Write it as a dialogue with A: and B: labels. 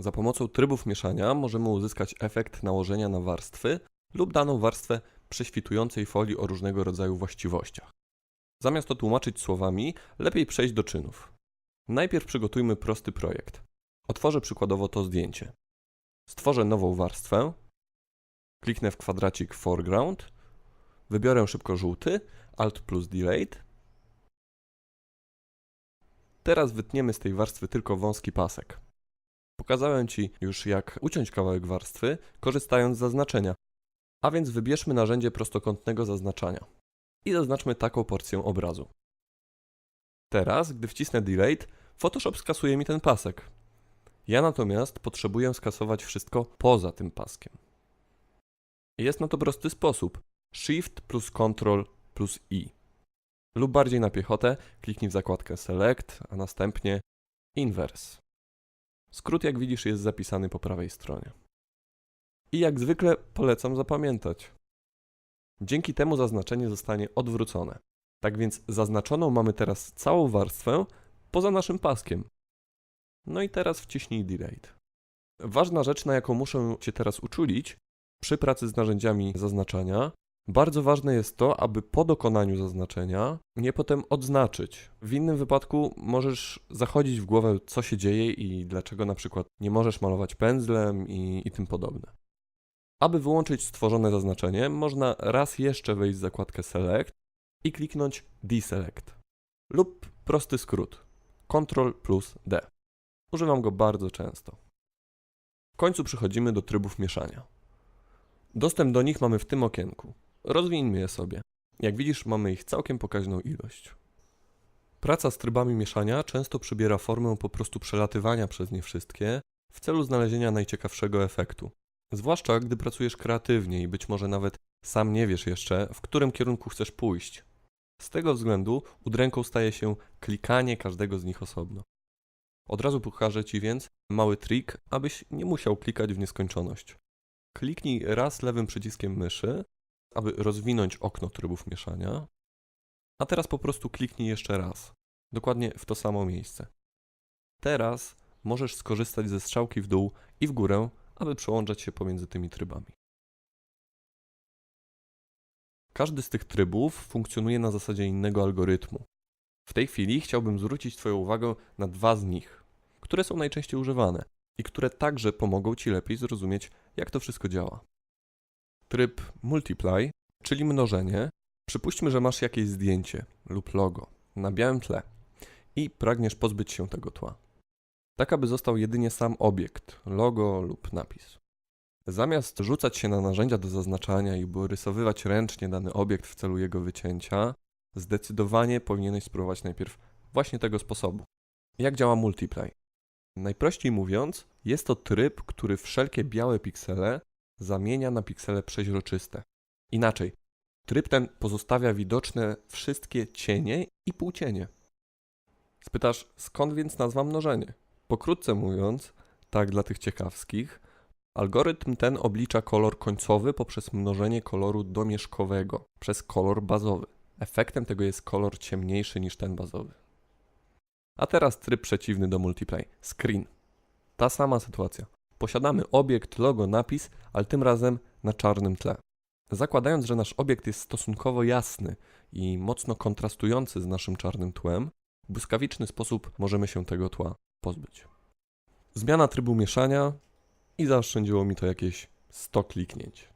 A: Za pomocą trybów mieszania możemy uzyskać efekt nałożenia na warstwy lub daną warstwę prześwitującej folii o różnego rodzaju właściwościach. Zamiast to tłumaczyć słowami, lepiej przejść do czynów. Najpierw przygotujmy prosty projekt. Otworzę przykładowo to zdjęcie. Stworzę nową warstwę, kliknę w kwadracik foreground, wybiorę szybko żółty, Alt plus Delete. Teraz wytniemy z tej warstwy tylko wąski pasek. Pokazałem Ci już jak uciąć kawałek warstwy, korzystając z zaznaczenia. A więc wybierzmy narzędzie prostokątnego zaznaczania i zaznaczmy taką porcję obrazu. Teraz, gdy wcisnę Delete, Photoshop skasuje mi ten pasek. Ja natomiast potrzebuję skasować wszystko poza tym paskiem. Jest na to prosty sposób. Shift plus Ctrl plus I. Lub bardziej na piechotę, kliknij w zakładkę Select, a następnie Inverse. Skrót, jak widzisz, jest zapisany po prawej stronie. I jak zwykle polecam zapamiętać. Dzięki temu zaznaczenie zostanie odwrócone. Tak więc zaznaczoną mamy teraz całą warstwę poza naszym paskiem. No i teraz wciśnij Delete. Ważna rzecz, na jaką muszę Cię teraz uczulić przy pracy z narzędziami zaznaczania, bardzo ważne jest to, aby po dokonaniu zaznaczenia nie potem odznaczyć. W innym wypadku możesz zachodzić w głowę, co się dzieje i dlaczego na przykład nie możesz malować pędzlem i, i tym podobne. Aby wyłączyć stworzone zaznaczenie, można raz jeszcze wejść w zakładkę Select i kliknąć Deselect lub prosty skrót Ctrl plus D. Używam go bardzo często. W końcu przechodzimy do trybów mieszania. Dostęp do nich mamy w tym okienku. Rozwijmy je sobie. Jak widzisz, mamy ich całkiem pokaźną ilość. Praca z trybami mieszania często przybiera formę po prostu przelatywania przez nie wszystkie w celu znalezienia najciekawszego efektu. Zwłaszcza gdy pracujesz kreatywnie i być może nawet sam nie wiesz jeszcze, w którym kierunku chcesz pójść. Z tego względu udręką staje się klikanie każdego z nich osobno. Od razu pokażę Ci więc mały trik, abyś nie musiał klikać w nieskończoność. Kliknij raz lewym przyciskiem myszy, aby rozwinąć okno trybów mieszania, a teraz po prostu kliknij jeszcze raz, dokładnie w to samo miejsce. Teraz możesz skorzystać ze strzałki w dół i w górę, aby przełączać się pomiędzy tymi trybami. Każdy z tych trybów funkcjonuje na zasadzie innego algorytmu. W tej chwili chciałbym zwrócić Twoją uwagę na dwa z nich, które są najczęściej używane i które także pomogą Ci lepiej zrozumieć, jak to wszystko działa. Tryb Multiply, czyli mnożenie. Przypuśćmy, że masz jakieś zdjęcie lub logo na białym tle i pragniesz pozbyć się tego tła. Tak, aby został jedynie sam obiekt, logo lub napis. Zamiast rzucać się na narzędzia do zaznaczania i rysowywać ręcznie dany obiekt w celu jego wycięcia, zdecydowanie powinieneś spróbować najpierw właśnie tego sposobu. Jak działa Multiply? Najprościej mówiąc, jest to tryb, który wszelkie białe piksele zamienia na piksele przeźroczyste. Inaczej, tryb ten pozostawia widoczne wszystkie cienie i półcienie. Spytasz, skąd więc nazwa mnożenie? Pokrótce mówiąc, tak dla tych ciekawskich, algorytm ten oblicza kolor końcowy poprzez mnożenie koloru domieszkowego przez kolor bazowy. Efektem tego jest kolor ciemniejszy niż ten bazowy. A teraz tryb przeciwny do multiplay screen. Ta sama sytuacja. Posiadamy obiekt, logo, napis, ale tym razem na czarnym tle. Zakładając, że nasz obiekt jest stosunkowo jasny i mocno kontrastujący z naszym czarnym tłem, w błyskawiczny sposób możemy się tego tła pozbyć. Zmiana trybu mieszania i zaoszczędziło mi to jakieś 100 kliknięć.